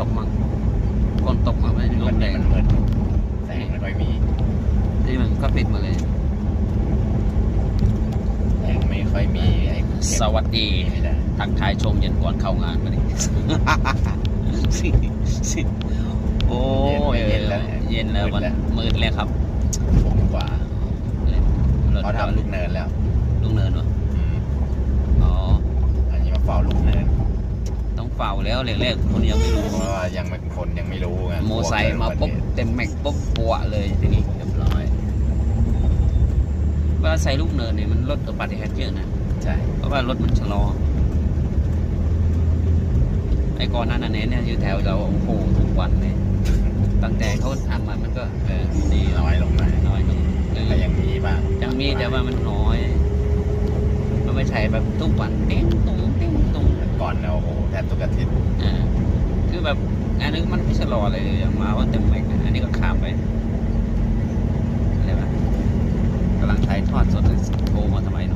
ตกมั่งฝนตกมาไม่ได้ลวันมแรนี้งมันมืดแสงไม่ค่อยมีที่มันก็ปิดมาเลย แสงไม่ค่อยมีไอ้สวัสดีไม่ได้ทักทายชมเย็นก่อนเข้างานมาดิโอ้ยเย็นแล้วเย็นแล้วมันมืดแล้วครับผมกว่ารถเขาทำลูกเนินแล้ว ลูกเนินวะ อืม อ๋อ อันนี้มาเฝ้าลูกเนิน ต้องเฝ้าแล้วแรกๆคนยังไม่รู้ เพราะว่ายังเป็นคนยังไม่รู้ไงโมไซค์มาปุ๊บเต็มแม็กปุ๊บปัวเลยทีนี้เรียบร้อยเวลาใส่ลูกเนินเนี่ยมันลดอุบัติเหตุเยอะนะใช่เพราะว่ารถมันชะลอไอ้ก่อนหนั้นอันนี้เนี่ยอยู่แถวเราโอ้โหทุกวันเลยตั้งแต่เขาทำมามันก็เออดีน้อยลงหน่อยน้อยลงเออแต่ยังมีบ้างยังมีแต่ว่ามันน้อยมันไม่ใช่แบบทุกวันติ้งตุ้งติ้ง ทบทุกอาทิตย์อ่าคือแบบอันนึงมันไม่ชะลอเลยอย่างมาว่าเต็มแม็กนะอันนี้ก็ข้ามไปอะไรวะกำลังถ่ายทอดสดโทรมาทำไมเนาะ